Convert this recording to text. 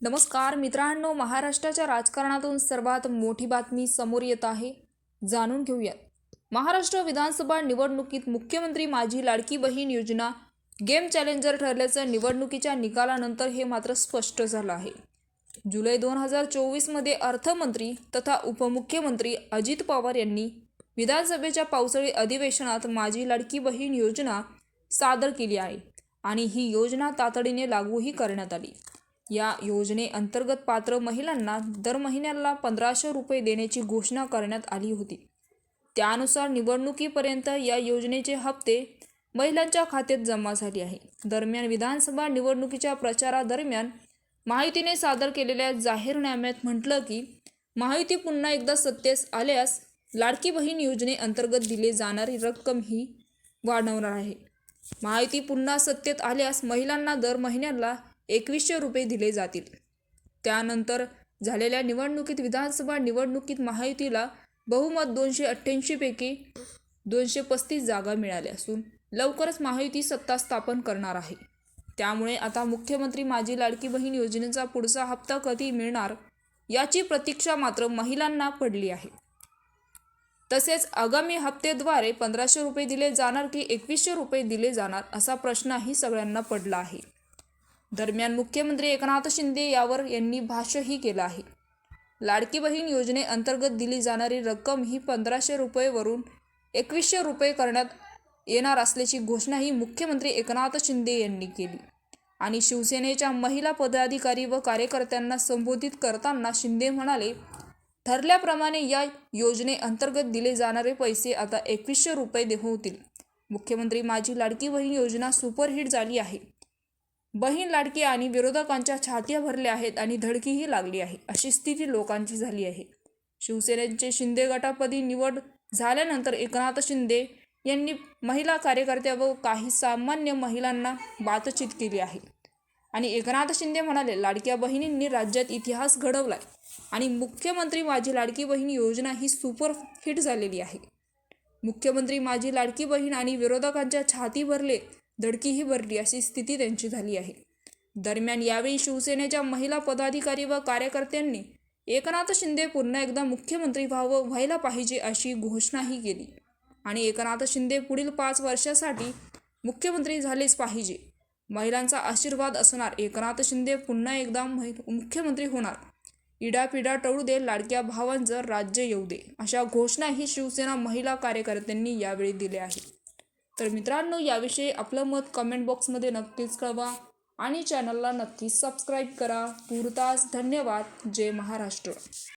नमस्कार मित्रांनो महाराष्ट्राच्या राजकारणातून सर्वात मोठी बातमी समोर येत आहे. जाणून घेऊयात. महाराष्ट्र विधानसभा निवडणुकीत मुख्यमंत्री माझी लाडकी बहीण योजना गेम चॅलेंजर ठरल्याचं निवडणुकीच्या निकालानंतर हे मात्र स्पष्ट झालं आहे. जुलै दोन हजार चोवीसमध्ये अर्थमंत्री तथा उपमुख्यमंत्री अजित पवार यांनी विधानसभेच्या पावसाळी अधिवेशनात माझी लाडकी बहीण योजना सादर केली आहे आणि ही योजना तातडीने लागूही करण्यात आली. या योजनेअंतर्गत पात्र महिलांना दर महिन्याला पंधराशे रुपये देण्याची घोषणा करण्यात आली होती. त्यानुसार निवडणुकीपर्यंत या योजनेचे हप्ते महिलांच्या खात्यात जमा झाले आहे दरम्यान विधानसभा निवडणुकीच्या प्रचारादरम्यान माहितीने सादर केलेल्या जाहीरनाम्यात म्हटलं की माहिती पुन्हा एकदा सत्तेस आल्यास लाडकी बहीण योजनेअंतर्गत दिली जाणारी रक्कम ही वाढवणार आहे. माहिती पुन्हा सत्तेत आल्यास महिलांना दर महिन्याला एकवीसशे रुपये दिले जातील. त्यानंतर झालेल्या निवडणुकीत विधानसभा निवडणुकीत महायुतीला बहुमत दोनशे अठ्ठ्याऐंशीपैकी दोनशे पस्तीस जागा मिळाल्या असून लवकरच महायुती सत्ता स्थापन करणार आहे. त्यामुळे आता मुख्यमंत्री माझी लाडकी बहीण योजनेचा पुढचा हप्ता कधी मिळणार याची प्रतीक्षा मात्र महिलांना पडली आहे. तसेच आगामी हप्तेद्वारे पंधराशे रुपये दिले जाणार की एकवीसशे रुपये दिले जाणार असा प्रश्नही सगळ्यांना पडला आहे. दरम्यान मुख्यमंत्री एकनाथ शिंदे यावर यांनी भाष्यही केलं आहे. लाडकी बहीण योजनेअंतर्गत दिली जाणारी रक्कम ही पंधराशे रुपयेवरून एकवीसशे रुपये करण्यात येणार असल्याची घोषणाही मुख्यमंत्री एकनाथ शिंदे यांनी केली. आणि शिवसेनेच्या महिला पदाधिकारी व कार्यकर्त्यांना संबोधित करताना शिंदे म्हणाले ठरल्याप्रमाणे या योजनेअंतर्गत दिले जाणारे पैसे आता एकवीसशे रुपये होतील. मुख्यमंत्री माझी लाडकी बहीण योजना सुपरहिट झाली आहे. बहीण लाडकी आणि विरोधकांच्या छात्या भरल्या आहेत आणि धडकीही लागली आहे अशी स्थिती लोकांची झाली आहे. शिवसेनेचे शिंदे गटापदी निवड झाल्यानंतर एकनाथ शिंदे यांनी महिला कार्यकर्त्या व काही सामान्य महिलांना बातचीत केली आहे. आणि एकनाथ शिंदे म्हणाले लाडक्या बहिणींनी राज्यात इतिहास घडवलाय आणि मुख्यमंत्री माझी लाडकी बहीण योजना ही सुपर हिट झालेली आहे. मुख्यमंत्री माझी लाडकी बहीण आणि विरोधकांच्या छाती भरले धडकीही भरली अशी स्थिती त्यांची झाली आहे. दरम्यान यावेळी शिवसेनेच्या महिला पदाधिकारी व कार्यकर्त्यांनी एकनाथ शिंदे पुन्हा एकदा मुख्यमंत्री व्हावं व्हायला पाहिजे अशी घोषणाही केली. आणि एकनाथ शिंदे पुढील पाच वर्षासाठी मुख्यमंत्री झालेच पाहिजे. महिलांचा आशीर्वाद असणार एकनाथ शिंदे पुन्हा एकदा महि मुख्यमंत्री होणार. इडापिडा टळू दे लाडक्या भावांचं राज्य येऊ दे अशा घोषणाही शिवसेना महिला कार्यकर्त्यांनी यावेळी दिल्या आहेत. तर मित्रांनो याविषयी आपलं मत कमेंट बॉक्समध्ये नक्कीच कळवा आणि चॅनलला नक्कीच सबस्क्राईब करा. तुर्तास धन्यवाद. जय महाराष्ट्र.